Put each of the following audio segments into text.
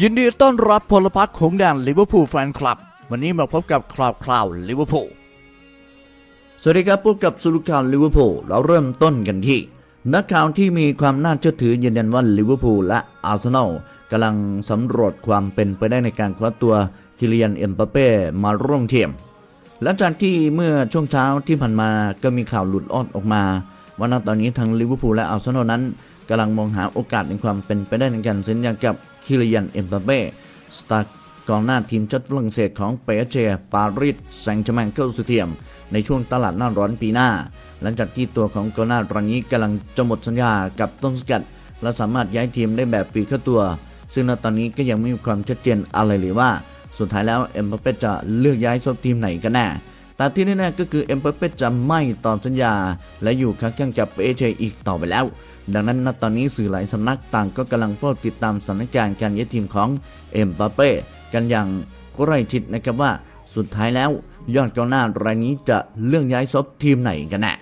ยินดีต้อนรับพลพรรคของแดนลิเวอร์พูลแฟนคลับ วันนี้มาพบกับคราวคราวลิเวอร์พูลสวัสดีครับพบกับสุรุข่าวลิเวอร์พูลเราเริ่มต้นกันที่ นักข่าวที่มีความน่าเชื่อถือยืนยันว่าลิเวอร์พูลและอาร์เซนอลกำลังสำรวจความเป็นไปได้ในการคว้าตัวคิเลียนเอ็มบัปเป้มาร่วมทีมหลังจากที่เมื่อช่วงเช้าที่ผ่านมาก็มีข่าวหลุดออดออกมา ว่าณตอนนี้ทั้งลิเวอร์พูลและอาร์เซนอลนั้น กำลังมองหาโอกาสในความเป็นไปได้ในการเซ็นสัญญากับคิเลียนเอ็มบัเป้สตาร์กองหน้าทีมชาติฝรั่งเศสของเปเจปารีสแซงต์แชร์แมงเข้าสู่ทีมในช่วงตลาดหน้าร้อนปีหน้า หลังจากที่ตัวของกองหน้ารายนี้กำลังจะหมดสัญญากับต้นสกัด และสามารถย้ายทีมได้แบบฟรีค่าตัว ซึ่งณตอนนี้ก็ยังไม่มีความชัดเจนอะไรเลยว่า สุดท้ายแล้วเอ็มบัเป้จะเลือกย้ายซบทีมไหนกันแน่ แต่ที่แน่ๆก็คือเอ็มบัปเป้จะไม่ต่อสัญญา และอยู่ข้างๆกับเอเจอีกต่อไปแล้ว ดังนั้นณตอนนี้สื่อหลายสำนักต่างก็กำลังเฝ้าติดตามสถานการณ์การย้ายทีมของเอ็มบัปเป้กันอย่างใกล้ชิดนะครับว่าสุดท้ายแล้วยอดกองหน้ารายนี้จะเลื่อกย้ายซบทีมไหนกันแน่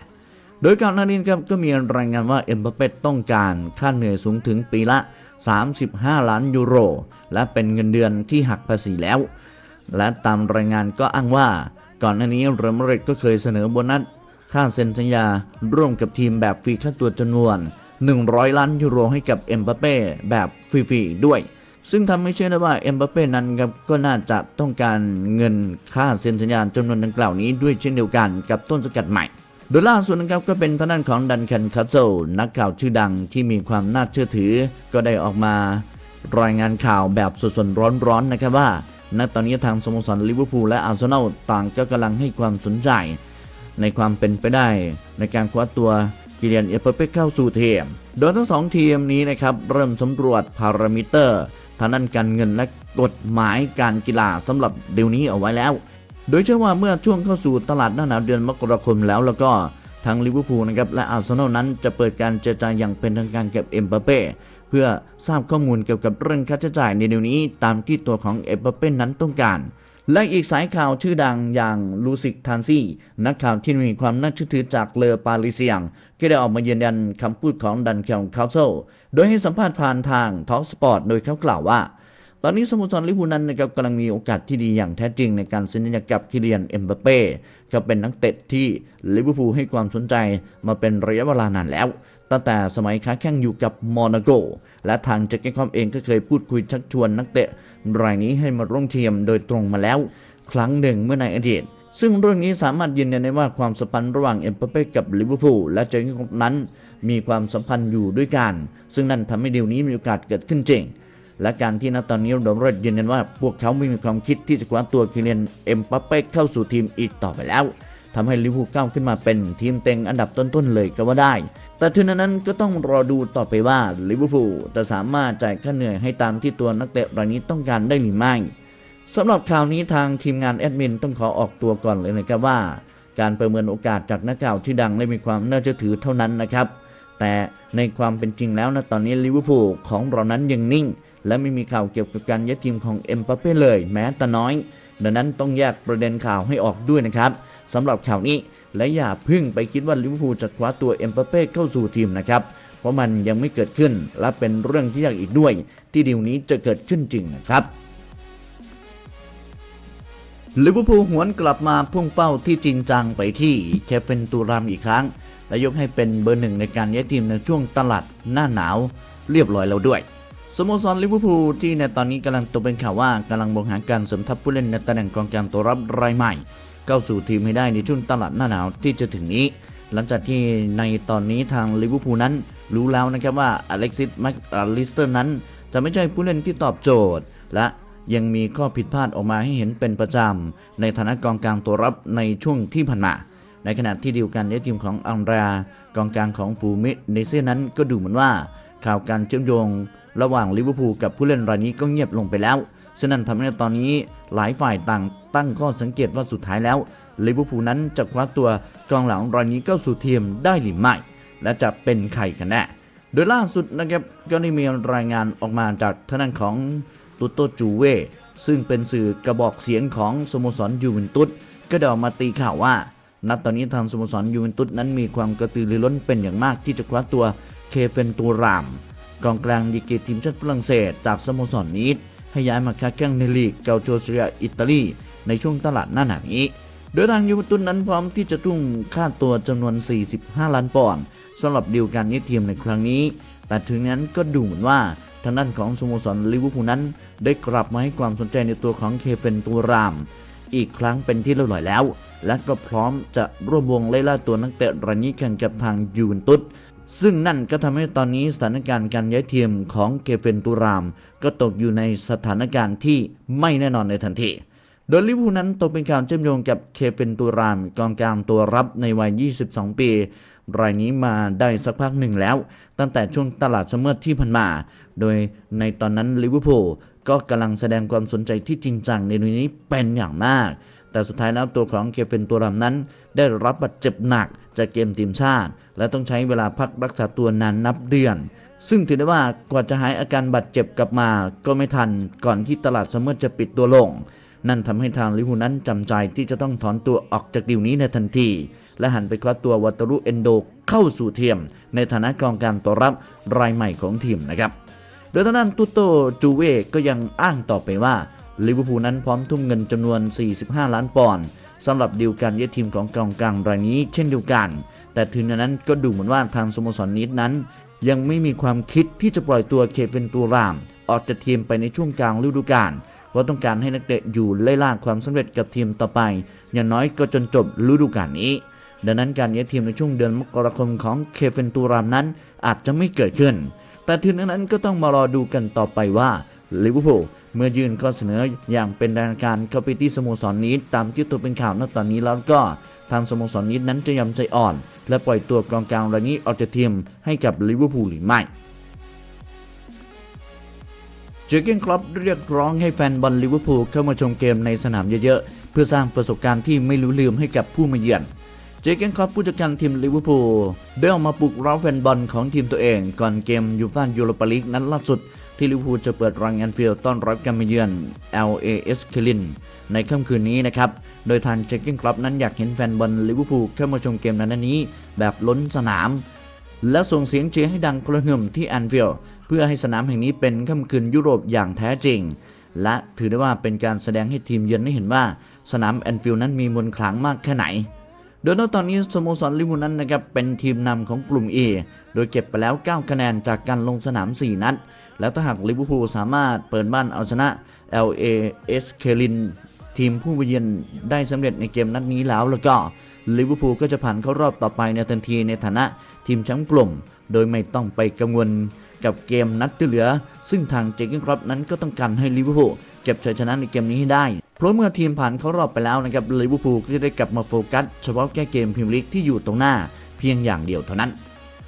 โดยก่อนหน้านี้ครับก็มีรายงานว่าเอ็มบัปเป้ต้องการค่าเหนื่อยสูงถึงปีละ 35 ล้านยูโร และเป็นเงินเดือนที่หักภาษีแล้ว และตามรายงานก็อ้างว่า ก่อนหน้านี้เรอัลมาดริดก็เคยเสนอโบนัสค่าเซ็นสัญญา ร่วมกับทีมแบบฟรีค่าตัวจำนวน 100 ล้านยูโรให้กับเอ็มบัปเป้แบบฟรีๆด้วย ซึ่งทำให้เชื่อได้ว่าเอ็มบัปเป้นั้นครับก็น่าจะต้องการเงินค่าเซ็นสัญญาจำนวนดังกล่าวนี้ด้วยเช่นเดียวกันกับต้นสกัดใหม่โดยล่าสุดนะครับก็เป็นทางด้านของดันคันคัสเซนักข่าวชื่อดังที่มีความน่าเชื่อถือ ก็ได้ออกมารายงานข่าวแบบสดๆร้อนๆนะครับว่า ณตอนนี้ทางสโมสรลิเวอร์พูลและอาร์เซนอลต่างก็กำลังให้ความสนใจ ในความเป็นไปได้ ในการคว้าตัวกิเลียนเอเปเป้เข้าสู่ทีม โดยทั้งสองทีมนี้นะครับเริ่มสำรวจพารามิเตอร์ทางด้านการเงินและกฎหมายการกีฬาสำหรับเดี๋ยวนี้เอาไว้แล้ว โดยเชื่อว่าเมื่อช่วงเข้าสู่ตลาดหน้าหนาวเดือนมกราคมแล้วแล้วก็ทางลิเวอร์พูลนะครับและอาร์เซนอลนั้นจะเปิดการเจรจาอย่างเป็นทางการกับเอ็มบัปเป้ พื่อทราบข้อมูลเกี่ยวกับเรื่องค่าใช้จ่ายในเดี๋ยวนี้ตามที่ตัวของเอ็มบัปเป้นั้นต้องการ และอีกสายข่าวชื่อดังอย่างลูซิกทานซี่ นักข่าวที่มีความน่าเชื่อถือจากเลอปาริเซียงก็ได้ออกมายืนยันคำพูดของดันเคลคาเซลโดยให้สัมภาษณ์ผ่านทางทอ l สปอร์ตโดยเขากล่าวว่าตอนนี้สโมสรลิเวอร์พูลนั้นนะครับกำลังมีโอกาสที่ดีอย่างแท้จริงในการเซ็นสัญญากับคิเลียนเอ็มบัปเป้ก็เป็นนักเตะที่ลิเวอร์พูลให้ความสนใจมาเป็นระยะเวลานานแล้ว ตั้งแต่สมัยค้าแข่งอยู่กับมอนาโก และทางแจ็คเก็ตคอมเองก็เคยพูดคุยชักชวนนักเตะรายนี้ให้มาร่วมทีมโดยตรงมาแล้ว ครั้งหนึ่งเมื่อในอดีตซึ่งเรื่องนี้สามารถยืนยันได้ว่าความสัมพันธ์ระหว่างเอ็มบัปเป้กับลิเวอร์พูลและแจ็คเก็ตคอมนั้นมีความสัมพันธ์อยู่ด้วยกัน ซึ่งนั่นทำให้เดียวนี้มีโอกาสเกิดขึ้นจริง และการที่ณตอนนี้โดมรดยืนยันว่าพวกเขาไม่มีความคิดที่จะคว้าตัวคิเลียนเอ็มบัปเป้เข้าสู่ทีมอีกต่อไปแล้วทำให้ลิเวอร์พูลก้าวขึ้นมาเป็นทีมเต็งอันดับต้นๆเลยก็ว่าได้ แต่ถึงนั้นก็ต้องรอดูต่อไปว่าลิเวอร์พูลจะสามารถจ่ายค่าเหนื่อยให้ตามที่ตัวนักเตะรายนี้ต้องการได้หรือไม่สำหรับข่าวนี้ทางทีมงานแอดมินต้องขอออกตัวก่อนเลยนะครับว่า การประเมินโอกาสจากนักข่าวที่ดังและมีความน่าเชื่อถือเท่านั้นนะครับ แต่ในความเป็นจริงแล้วนะตอนนี้ลิเวอร์พูลของเรานั้นยังนิ่ง และไม่มีข่าวเกี่ยวกับการย้ายทีมของเอ็มบัปเป้เลย แม้แต่น้อย ดังนั้นต้องแยกประเด็นข่าวให้ออกด้วยนะครับสำหรับข่าวนี้ และอย่าพึ่งไปคิดว่าลิเวอร์พูลจะคว้าตัวเอ็มบัปเป้เข้าสู่ทีมนะครับ เพราะมันยังไม่เกิดขึ้นและเป็นเรื่องที่ยากอีกด้วย ที่ดีลนี้จะเกิดขึ้นจริงนะครับลิเวอร์พูลหวนกลับมาพุ่งเป้าที่จริงจังไปที่เคเปนตูรามอีกครั้ง และยกให้เป็นเบอร์หนึ่งในการย้ายทีมในช่วงตลาดหน้าหนาวเรียบร้อยแล้วด้วยสโมสรลิเวอร์พูลที่ในตอนนี้กำลังตกเป็นข่าวว่ากำลังมองหาการเสริมทัพผู้เล่นในตำแหน่งกองกลางตัวรับรายใหม่ เข้าสู่ทีมให้ได้ในช่วงตลาดหน้าหนาวที่จะถึงนี้ หลังจากที่ในตอนนี้ทางลิเวอร์พูลนั้นรู้แล้วนะครับว่าอเล็กซิสแม็กอลิสเตอร์นั้น จะไม่ใช่ผู้เล่นที่ตอบโจทย์ และยังมีข้อผิดพลาดออกมาให้เห็นเป็นประจำ ในฐานะกองกลางตัวรับในช่วงที่ผ่านมา ในขณะที่เดีลกันในทีมของอังรากองกลางของฟูมิเนเซ่นั้นก็ดูเหมือนว่า ข่าวการเชื่อมโยง ระหว่างลิเวอร์พูลกับผู้เล่นรายนี้ก็เงียบลงไปแล้ว ฉะนั้นทำให้ตอนนี้หลายฝ่ายต่างตั้งข้อสังเกตว่าสุดท้ายแล้วลิเวอร์พูลนั้นจะคว้าตัวกองหลังรายนี้เข้าสู่ทีมได้หรือไม่ และจะเป็นใครกันแน่ โดยล่าสุดนะครับก็ได้มีรายงานออกมาจากทางด้านของตุโตจูเวซึ่งเป็นสื่อกระบอกเสียงของสโมสรยูเวนตุสก็ได้ออกมาตีข่าวว่าณตอนนี้ทางสโมสรยูเวนตุสนั้นมีความกระตือรือร้นเป็นอย่างมากที่จะคว้าตัวเคเฟนตูรามกองกลางดีกรีทีมชาติฝรั่งเศสจากสโมสรนี้ ให้ย้ายมาค้าแข่งในลีกเกาโจเซียอิตาลีในช่วงตลาดหน้าหนาวนี้ โดยทางยูเวนตุสนั้นพร้อมที่จะทุ่มค่าตัวจำนวน 45 ล้านปอนด์สำหรับดีลการยึดทีมในครั้งนี้ แต่ถึงนั้นก็ดูเหมือนว่าทางด้านของสโมสรลิเวอร์พูลนั้น ได้กลับมาให้ความสนใจในตัวของเคเฟนตูราม อีกครั้งเป็นที่เรียบร้อยแล้ว และก็พร้อมจะร่วมวงไล่ล่าตัวนักเตะรายนี้แข่งกับทางยูเวนตุส ซึ่งนั่นก็ทำให้ตอนนี้สถานการณ์การย้ายทีมของเคเฟนตูราม ก็ตกอยู่ในสถานการณ์ที่ไม่แน่นอนในทันที โดยลิเวอร์พูลนั้นตกเป็นข่าวเชื่อมโยงกับเคเฟนตูรามกองกลางตัวรับในวัย 22 ปี รายนี้มาได้สักพักหนึ่งแล้ว ตั้งแต่ช่วงตลาดซัมเมอร์ที่ผ่านมา โดยในตอนนั้นลิเวอร์พูลก็กำลังแสดงความสนใจที่จริงจังในเรื่องนี้เป็นอย่างมาก แต่สุดท้ายแล้วตัวของเคเฟนตัวรำนั้นได้รับบาดเจ็บหนัก จากเกมทีมชาติ และต้องใช้เวลาพักรักษาตัวนานนับเดือน ซึ่งถือได้ว่ากว่าจะหายอาการบาดเจ็บกลับมาก็ไม่ทันก่อนที่ตลาดซัมเมอร์จะปิดตัวลง นั่นทำให้ทางลิเวอร์พูลนั้นจำใจที่จะต้องถอนตัวออกจากดีลนี้ในทันที และหันไปคว้าตัววัตารุเอนโดเข้าสู่เทียม ในฐานะกองการตัวรับรายใหม่ของทีมนะครับโดยทางด้านตุโตจูเวก็ยังอ้างต่อไปว่าลิเวอร์พูลนั้นพร้อมทุ่มเงินจำนวน 45 ล้านปอนด์ สำหรับดีลการย้ายทีมของกองกลางรายนี้เช่นเดียวกัน แต่ถึงนั้นก็ดูเหมือนว่าทางสโมสรนิดนั้น ยังไม่มีความคิดที่จะปล่อยตัวเคเฟนตูราม ออกจากทีมไปในช่วงกลางฤดูกาลเพราะต้องการให้นักเตะอยู่ไล่ล่าความสำเร็จกับทีมต่อไป อย่างน้อยก็จนจบฤดูกาลนี้ ดังนั้นการย้ายทีมในช่วงเดือนมกราคมของเคเฟนตูรามนั้นอาจจะไม่เกิดขึ้น แต่ถึงนั้นก็ต้องมารอดูกันต่อไปว่าลิเวอร์พูล เมื่อยื่นข้อเสนออย่างเป็นทางการเข้าไปที่สโมสรนี้ตามที่ตัวเป็นข่าวณตอนนี้แล้วก็ทางสโมสรนี้นั้นจะยอมใจอ่อน และปล่อยตัวกองกลางรายนี้ออกจากทีมให้กับลิเวอร์พูลหรือไม่เจอเกนคลับเรียกร้องให้แฟนบอลลิเวอร์พูลเข้ามาชมเกมในสนามเยอะๆ เพื่อสร้างประสบการณ์ที่ไม่รู้ลืมให้กับผู้มาเยือน เจอเกนคลับผู้จัดการทีมลิเวอร์พูลได้ออกมาปลุกเร้าแฟนบอลของทีมตัวเอง ก่อนเกมยูฟ่ายูโรปาลีกนั้นล่าสุด ที่ลิเวอร์พูลจะเปิดรังแอนฟิลด์ต้อนรับการมาเยือน LAS คลินในค่ำคืนนี้นะครับ โดยทางเจอร์เกนคลับนั้นอยากเห็นแฟนบอลลิเวอร์พูลเข้ามาชมเกมนั้นนี้ แบบล้นสนาม และส่งเสียงเชียร์ให้ดังกระหึ่มที่แอนฟิลด์เพื่อให้สนามแห่งนี้เป็นค่ำคืนยุโรปอย่างแท้จริง และถือได้ว่าเป็นการแสดงให้ทีมเยือนได้เห็นว่าสนามแอนฟิลด์นั้นมีมนต์ขลังมากแค่ไหนโดยณตอนนี้สโมสรลิเวอร์พูลนั้นนะครับเป็นทีมนำของกลุ่ม A โดยเก็บไปแล้ว 9 คะแนนจากการลงสนาม 4 นัด แล้วถ้าหากลิเวอร์พูลสามารถเปิดบ้านเอาชนะ LAS เคลินทีมผู้มาเยือนได้สำเร็จในเกมนัดนี้แล้วแล้วก็ลิเวอร์พูลก็จะผ่านเข้ารอบต่อไปในทันทีในฐานะทีมแชมป์กลุ่ม โดยไม่ต้องไปกังวลกับเกมนัดที่เหลือ ซึ่งทางเจคเกนครอปนั้นก็ต้องการให้ลิเวอร์พูลเก็บชัยชนะในเกมนี้ให้ได้ เพราะเมื่อทีมผ่านเข้ารอบไปแล้วนะครับลิเวอร์พูลก็จะได้กลับมาโฟกัสเฉพาะแก้เกมพรีเมียร์ลีกที่อยู่ตรงหน้าเพียงอย่างเดียวเท่านั้น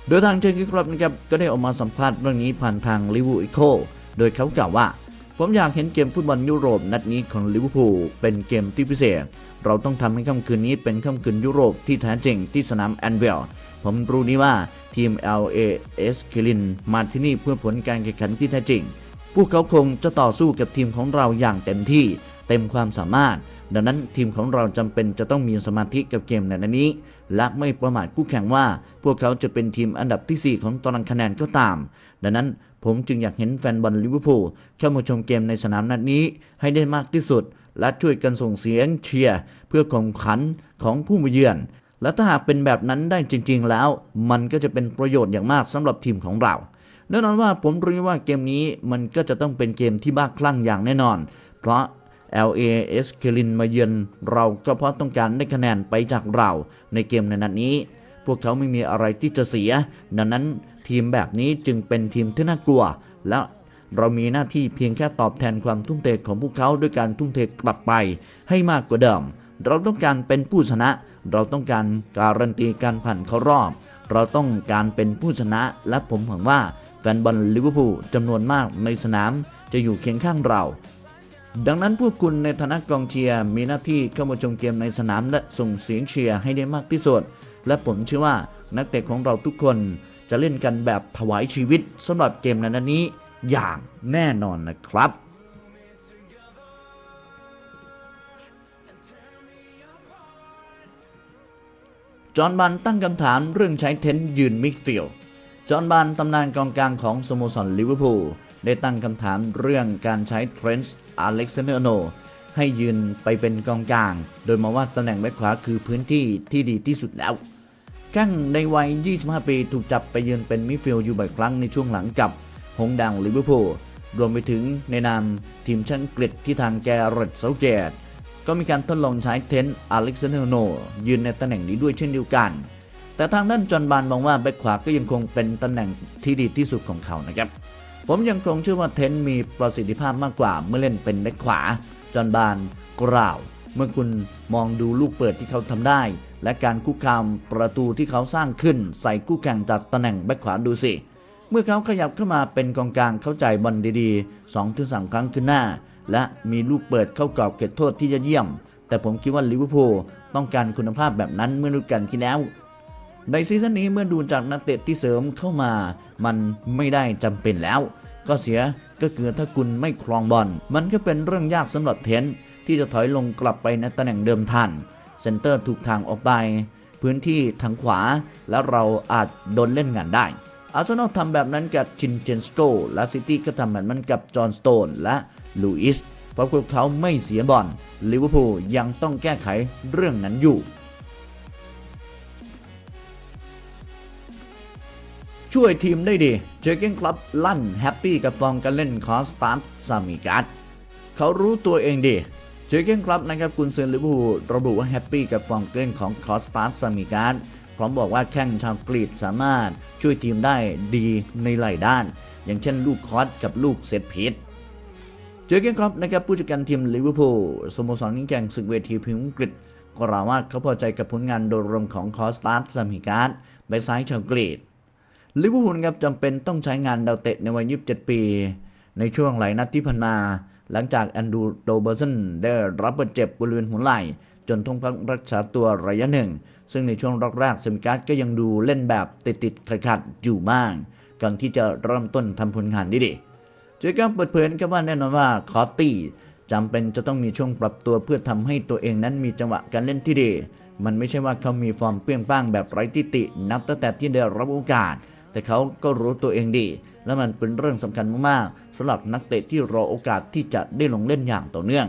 โดยทางเจคเกนครอปนะครับก็ได้ออกมาสัมภาษณ์เรื่องนี้ผ่านทางลิเวอร์พูลโคโดยเขากล่าวว่า ผมอยากเห็นเกมฟุตบอลยุโรปนัดนี้ของลิเวอร์พูลเป็นเกมที่พิเศษ เราต้องทำให้ค่ำคืนนี้เป็นค่ำคืนยุโรปที่แท้จริงที่สนามแอนเวลผมรู้นี่ว่าทีม LAS คิลินมาที่นี่เพื่อผลการแข่งขันที่แท้จริง พวกเขาคงจะต่อสู้กับทีมของเราอย่างเต็มที่ เต็มความสามารถ ดังนั้นทีมของเราจำเป็นจะต้องมีสมาธิกับเกมในนัดนี้ และไม่ประมาทคู่แข่งว่า พวกเขาจะเป็นทีมอันดับทีสี่ 4 ของตารางคะแนนก็ตาม ดังนั้นผมจึงอยากเห็นแฟนบอลลิเวอร์พูลเข้ามาชมเกมในสนามนัดนี้ให้ได้มากที่สุด และช่วยกันส่งเสียงเชียร์เพื่อข่มขันของผู้มาเยือน และถ้าหากเป็นแบบนั้นได้จริง ๆ แล้ว มันก็จะเป็นประโยชน์อย่างมากสำหรับทีมของเราแน่นอนว่าผมรู้ว่าเกมนี้มันก็จะต้องเป็นเกมที่บ้าคลั่งอย่างแน่นอน เพราะ LAS เคลินมาเยือนเราก็เพราะต้องการได้คะแนนไปจากเราในเกมในนัดนี้ พวกเขาไม่มีอะไรที่จะเสีย ดังนั้นทีมแบบนี้จึงเป็นทีมที่น่ากลัว และเรามีหน้าที่เพียงแค่ตอบแทนความทุ่มเทของพวกเขาด้วยการทุ่มเทกลับไปให้มากกว่าเดิม เราต้องการเป็นผู้ชนะ เราต้องการการันตีการผ่านเข้ารอบ เราต้องการเป็นผู้ชนะ และผมหวังว่าแฟนบอลลิเวอร์พูลจำนวนมากในสนามจะอยู่เคียงข้างเรา ดังนั้นพวกคุณในฐานะกองเชียร์มีหน้าที่เข้ามาชมเกมในสนามและส่งเสียงเชียร์ให้ได้มากที่สุด และผมเชื่อว่านักเตะของเราทุกคนจะเล่นกันแบบถวายชีวิตสำหรับเกมในนัดนี้อย่างแน่นอนนะครับจอห์นบันตั้งคำถามเรื่องใช้เทนต์ยืนมิดฟิลด์จอห์นบันตำนานกองกลางของสโมสรลิเวอร์พูล ได้ตั้งคำถามเรื่องการใช้เทรนส์อเล็กซานเดอร์โนให้ยืนไปเป็นกองกลาง โดยมองว่าตำแหน่งแบ็คขวาคือพื้นที่ที่ดีที่สุดแล้วแข้งในวัย 25 ปีถูกจับไปยืนเป็นมิดฟิลด์อยู่บ่อยครั้งในช่วงหลังกับหงดังลิเวอร์พูลรวมไปถึงในนามทีมชั้นกฤษที่ทางแกเรตเซาเกตก็มีการทดลองใช้เทนต์อเล็กซานเดอร์โนยืนในตำแหน่งนี้ด้วยเช่นเดียวกัน แต่ทางด้านจอห์นบานมองว่าแบ็คขวาก็ยังคงเป็นตำแหน่งที่ดีที่สุดของเขานะครับ ผมยังคงเชื่อว่าเทนต์มีประสิทธิภาพมากกว่าเมื่อเล่นเป็นแบ็คขวา จอนบานกล่าว เมื่อคุณมองดูลูกเปิดที่เขาทำได้ และการคุกคามประตูที่เขาสร้างขึ้น ใส่คู่แข่งจากตำแหน่งแบ็คขวาดูสิ เมื่อเขาขยับเข้ามาเป็นกองกลางเข้าใจบอลดีๆ2อถึงสครั้งขึ้นหน้า และมีลูกเปิดเข้ากรอบเขตโทษที่ยอดเยี่ยม แต่ผมคิดว่าลิเวอร์พูลต้องการคุณภาพแบบนั้นเมื่อฤดูกาลที่แล้ว ในซีซั่นนี้เมื่อดูจากนักเตะที่เสริมเข้ามา มันไม่ได้จำเป็นแล้ว ก็เสียก็คือถ้าคุณไม่ครองบอลมันก็เป็นเรื่องยากสำหรับเทนที่จะถอยลงกลับไปในตำแหน่งเดิมทันเซนเตอร์ถูกทางออกไป พื้นที่ทางขวา แล้วเราอาจโดนเล่นงานได้อาร์เซนอลทำแบบนั้นกับชินเจนสโกและซิตี้ก็ทำแบบนั้นกับจอห์นสโตนและลูอิสเพราะพวกเขาไม่เสียบอลลิเวอร์พูลยังต้องแก้ไขเรื่องนั้นอยู่ ช่วยทีมได้ดี เจอเก้นคลับลั่นแฮปปี้กับฟอร์มการเล่นขอสตาร์ซามิการ์ดเขารู้ตัวเองดี เจอเก้นคลับนะครับกุนซือลิเวอร์พูลระบุว่าแฮปปี้กับฟอร์มการเล่นของคอสตาร์ซามิการ์ดพร้อมบอกว่าแข้งชาวกรีกสามารถช่วยทีมได้ดีในหลายด้าน อย่างเช่นลูกคอสกับลูกเซตพีทเจอเกนครอปนะครับผู้จัดการทีมลิเวอร์พูลสโมสรยิ่งแข่งศึกเวทีพรีเมียร์อังกฤษกล่าวว่าเขาพอใจกับผลงานโดยรวมของคอสตาร์ซามิการ์ดแบ็กซ้ายชาวกรีก ลิเวอร์พูลครับจำเป็นต้องใช้งานดาวเตะในวัย 27 ปี ในช่วงหลายนัดที่ผ่านมา หลังจากแอนดูโดเบอร์สันได้รับบาดเจ็บบริเวณหัวไหล่จนต้องพักรักษาตัวระยะหนึ่ง ซึ่งในช่วงแรกๆซมิการ์ดก็ยังดูเล่นแบบติดๆขัดๆอยู่บ้างก่อนที่จะเริ่มต้นทำผลงานด้ดีเจอกับเปิดเผยนะครับว่าแน่นอนว่าคอตตี้จำเป็นจะต้องมีช่วงปรับตัวเพื่อทำให้ตัวเองนั้นมีจังหวะการเล่นที่ดี มันไม่ใช่ว่าเขามีฟอร์มเปรี้ยงป้างแบบไร้ทิติ นับตั้งแต่ที่ได้รับโอกาส แต่เขาก็รู้ตัวเองดี และมันเป็นเรื่องสำคัญมากๆสำหรับนักเตะที่รอโอกาสที่จะได้ลงเล่นอย่างต่อเนื่อง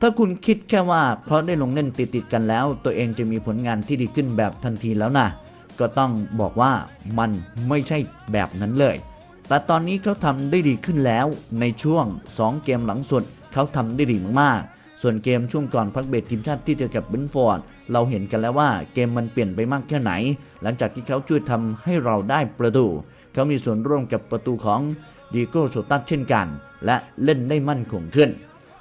ถ้าคุณคิดแค่ว่าเพราะได้ลงเล่นติดๆกันแล้ว ตัวเองจะมีผลงานที่ดีขึ้นแบบทันทีแล้วนะก็ต้องบอกว่ามันไม่ใช่แบบนั้นเลย แต่ตอนนี้เขาทำได้ดีขึ้นแล้ว ในช่วง 2 เกมหลังสุดเขาทำได้ดีมากๆ ส่วนเกมช่วงก่อนพักเบรกทีมชาติที่เจอกับเบนฟอร์ด เราเห็นกันแล้วว่าเกมมันเปลี่ยนไปมากแค่ไหน หลังจากที่เขาช่วยทำให้เราได้ประตู เขามีส่วนร่วมกับประตูของดีโก้โชตัสเช่นกัน และเล่นได้มั่นคงขึ้น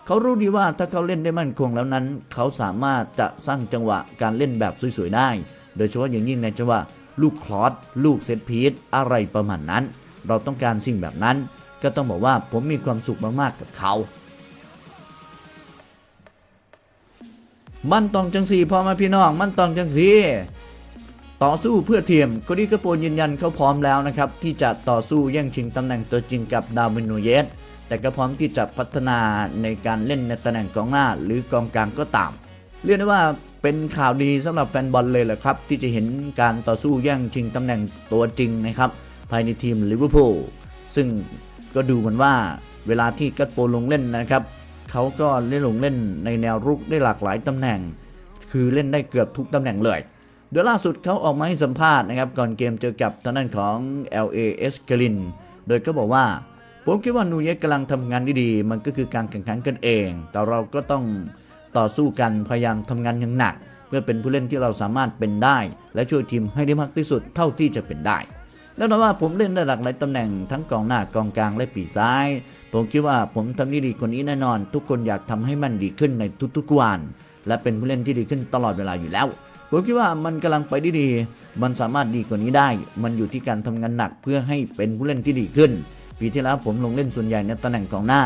เขารู้ดีว่าถ้าเขาเล่นได้มั่นคงแล้วนั้น เขาสามารถจะสร้างจังหวะการเล่นแบบสวยๆได้ โดยเฉพาะอย่างยิ่งในจังหวะลูกคลอสลูกเซตพีซอะไรประมาณนั้น เราต้องการสิ่งแบบนั้น ก็ต้องบอกว่าผมมีความสุขมากๆกับเขา มันต้องจังสีพอมาพี่น้อง มันต้องจังสีต่อสู้เพื่อทีมโคดี้กระโปนยืนยันเขาพร้อมแล้วนะครับที่จะต่อสู้แย่งชิงตำแหน่งตัวจริงกับดาวินูเยสแต่ก็พร้อมที่จะพัฒนาในการเล่นในตำแหน่งกองหน้า หรือกองกลางก็ตาม เรียกได้ว่าเป็นข่าวดีสำหรับแฟนบอลเลยแหละครับ ที่จะเห็นการต่อสู้แย่งชิงตำแหน่งตัวจริงนะครับ ภายในทีมลิเวอร์พูลซึ่งก็ดูเหมือนว่าเวลาที่กัตโปลงเล่นนะครับ เขาก็เล่นลงเล่นในแนวรุกได้หลากหลายตำแหน่ง คือเล่นได้เกือบทุกตำแหน่งเลย โดยล่าสุดเขาออกมาให้สัมภาษณ์นะครับ ก่อนเกมเจอกับทางด้านของ LAS กลินโดยก็บอกว่า ผมคิดว่านูเยสกำลังทำงานด้ดีมันก็คือการแข่งขันกันเอง แต่เราก็ต้องต่อสู้กันพยายามทำงานอย่างหนัก เพื่อเป็นผู้เล่นที่เราสามารถเป็นได้ และช่วยทีมให้ได้มากที่สุดเท่าที่จะเป็นได้แล้วนะว่าผมเล่นได้หลากหลายตำแหน่งทั้งกองหน้ากองกลางและปีซ้าย ผมคิดว่าผมทำได้ดีกว่านี้แน่นอน ทุกคนอยากทำให้มันดีขึ้นในทุกๆวัน และเป็นผู้เล่นที่ดีขึ้นตลอดเวลาอยู่แล้ว ผมคิดว่ามันกำลังไปได้ดี มันสามารถดีกว่านี้ได้ มันอยู่ที่การทำงานหนักเพื่อให้เป็นผู้เล่นที่ดีขึ้น ปีที่แล้วผมลงเล่นส่วนใหญ่ในตำแหน่งกองหน้า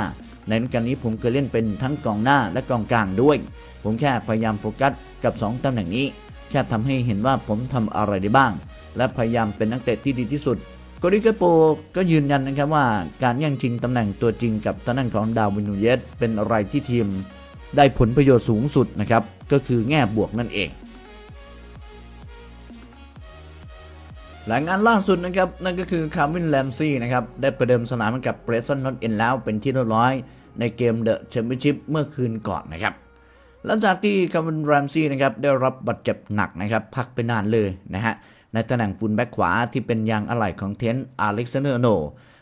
ในฤดูกาลนี้ผมเคยเล่นเป็นทั้งกองหน้าและกองกลางด้วย ผมแค่พยายามโฟกัสกับ 2ตำแหน่งนี้ แค่ทำให้เห็นว่าผมทำอะไรได้บ้าง และพยายามเป็นนักเตะที่ดีที่สุด โกดิเกโปก็ยืนยันนะครับว่าการแย่งชิงตำแหน่งตัวจริงกับทางด้านของดาวินูเยสเป็นอะไรที่ทีมได้ผลประโยชน์สูงสุดนะครับ ก็คือแง่บวกนั่นเองและงานล่าสุดนะครับ นั่นก็คือคาร์วินแลมซี่นะครับ ได้ประเดิมสนามกับเบรซันนอตเอ็นแล้วเป็นที่เรียบร้อยในเกมเดอะแชมเปี้ยนชิพเมื่อคืนก่อนนะครับ หลังจากที่คาร์วินแรมซี่นะครับได้รับบาดเจ็บหนักนะครับ พักไปนานเลยนะฮะ ในตำแหน่งฟูลแบ็กขวาที่เป็นยางอะไหล่ของเทนต์อเล็กซานเดอร์โน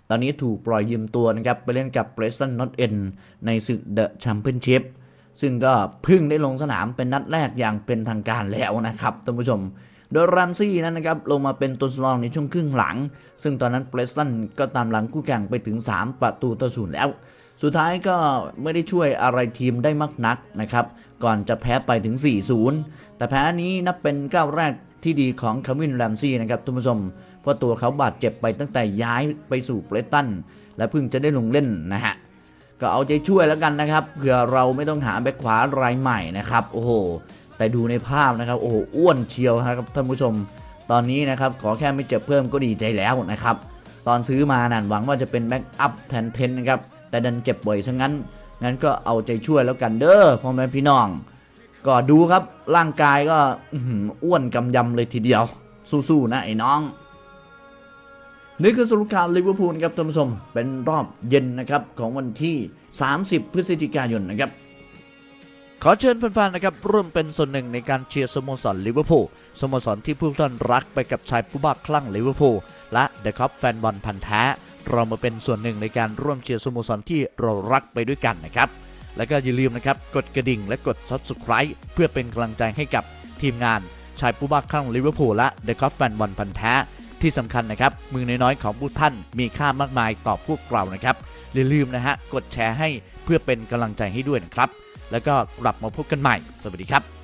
ตอนนี้ถูกปล่อยยืมตัวนะครับ ไปเล่นกับเบรซันนอตเอ็นในศึกเดอะแชมเปี้ยนชิพซึ่งก็เพิ่งได้ลงสนามเป็นนัดแรกอย่างเป็นทางการแล้วนะครับท่านผู้ชม โดยรัมซี่นั้นนะครับลงมาเป็นตัวสำรองในช่วงครึ่งหลัง ซึ่งตอนนั้นเปรสตันก็ตามหลังคู่แข่งไปถึง 3 ประตูต่อศูนย์แล้ว สุดท้ายก็ไม่ได้ช่วยอะไรทีมได้มากนักนะครับ ก่อนจะแพ้ไปถึง 4-0 แต่แพ้นี้นับเป็นก้าวแรก ที่ดีของคาวินแรมซี่นะครับท่านผู้ชม เพราะตัวเขาบาดเจ็บไปตั้งแต่ย้ายไปสู่เปรตัน และเพิ่งจะได้ลงเล่นนะฮะ ก็เอาใจช่วยแล้วกันนะครับเผื่อเราไม่ต้องหาแบ็คขวารายใหม่นะครับ โอ้โห แต่ดูในภาพนะครับ โอ้โห อ้วนเชียวครับท่านผู้ชม ตอนนี้นะครับขอแค่ไม่เจ็บเพิ่มก็ดีใจแล้วนะครับ ตอนซื้อมานั่นหวังว่าจะเป็นแบ็กอัพแทนเทนนะครับแต่ดันเจ็บบ่อยซะงั้นงั้นก็เอาใจช่วยแล้วกันเด้อพ่อแม่พี่น้อง ก็ดูครับร่างกายก็อ้อวนกำยำเลยทีเดียว สู้ๆนะไอ้น้อง นี่คือสรุปข่าวลิเวอร์พูลครับท่านผู้ชมเป็นรอบเย็นนะครับของวันที่ 30 พฤศจิกายนนะครับ ขอเชิญแฟนๆนะครับร่วมเป็นส่วนหนึ่งในการเชียร์สโมสรลิเวอร์พูลสโมสรที่ผู้ท่านรักไปกับชายผู้บ้าคลั่งลิเวอร์พูลและเดอะคัพแฟนบอลพันธ์แท้เรามาเป็นส่วนหนึ่งในการร่วมเชียร์สโมสรที่เรารักไปด้วยกันนะครับ แล้วก็อย่าลืมนะครับกดกระดิ่งและกด Subscribe เพื่อเป็นกำลังใจให้กับทีมงานชายผู้บ้าคลั่งลิเวอร์พูลและเดอะคอฟแฟนบอลพันแท้ที่สำคัญนะครับ มือน้อยๆของผู้ท่านมีค่ามากมายต่อพวกเรานะครับอย่าลืมนะฮะ กดแชร์ให้เพื่อเป็นกำลังใจให้ด้วยนะครับ แล้วก็กลับมาพบกันใหม่ สวัสดีครับ